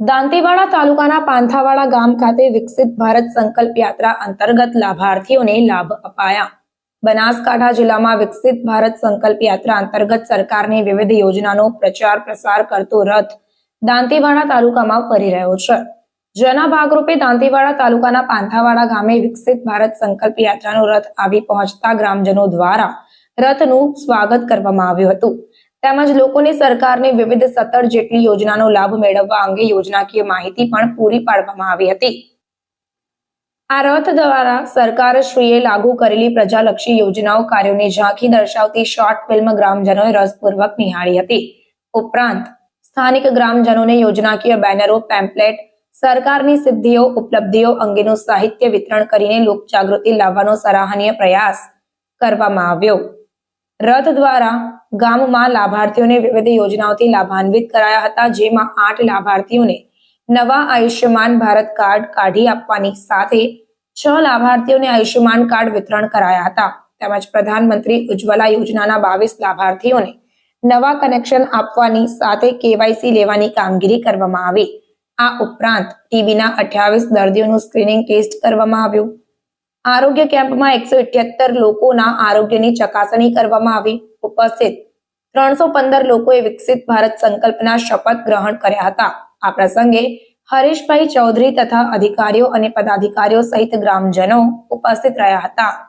દાંતીવાડા તાલુકાના પાંથાવાડા ગામ ખાતે વિકસિત ભારત સંકલ્પ યાત્રા અંતર્ગત લાભાર્થીઓને લાભ અપાયા. બનાસકાંઠા જિલ્લામાં વિકસિત ભારત સંકલ્પ યાત્રા અંતર્ગત સરકારની વિવિધ યોજનાનો પ્રચાર પ્રસાર કરતો રથ દાંતીવાડા તાલુકામાં ફરી રહ્યો છે. જેના ભાગરૂપે દાંતીવાડા તાલુકાના પાંથાવાડા ગામે વિકસિત ભારત સંકલ્પ યાત્રાનો રથ આવી પહોંચતા ગ્રામજનો દ્વારા રથનું સ્વાગત કરવામાં આવ્યું હતું. તેમજ લોકોને સરકારની વિવિધ સત્તર જેટલી યોજનાનો લાભ મેળવવા અંગે યોજનાકીય માહિતી પણ પૂરી પાડવામાં આવી હતી. આ રથ દ્વારા સરકારશ્રીએ લાગુ કરેલી પ્રજાલક્ષી યોજનાઓ કાર્યોની ઝાંખી દર્શાવતી શોર્ટ ફિલ્મ ગ્રામજનોએ રસપૂર્વક નિહાળી હતી. ઉપરાંત, સ્થાનિક ગ્રામજનોને યોજનાકીય બેનરો, પેમ્પલેટ, સરકારની સિદ્ધિઓ, ઉપલબ્ધિઓ અંગેનું સાહિત્ય વિતરણ કરીને લોકજાગૃતિ લાવવાનો સરાહનીય પ્રયાસ કરવામાં આવ્યો. રથ દ્વારા ગામમાં લાભાર્થીઓને વિવિધ યોજનાઓથી લાભાન્વિત કરાયા હતા, જેમાં આઠ લાભાર્થીઓને નવા આયુષ્યમાન ભારત કાર્ડ કાઢી આપવાની સાથે છ લાભાર્થીઓને આયુષ્યમાન કાર્ડ વિતરણ કરાયા હતા. તેમજ પ્રધાનમંત્રી ઉજ્જવલા યોજનાના બાવીસ લાભાર્થીઓને નવા કનેક્શન આપવાની સાથે કેવાયસી લેવાની કામગીરી કરવામાં આવી. આ ઉપરાંત ટીબીના અઠ્યાવીસ દર્દીઓનું સ્ક્રીનિંગ ટેસ્ટ કરવામાં આવ્યું. આરોગ્ય કેમ્પમાં એકસો ઇઠ્યોતેર લોકોના આરોગ્યની ચકાસણી કરવામાં આવી. ઉપસ્થિત ત્રણસો પંદર લોકોએ વિકસિત ભારત સંકલ્પના શપથ ગ્રહણ કર્યા હતા. આ પ્રસંગે હરીશભાઈ ચૌધરી તથા અધિકારીઓ અને પદાધિકારીઓ સહિત ગ્રામજનો ઉપસ્થિત રહ્યા હતા.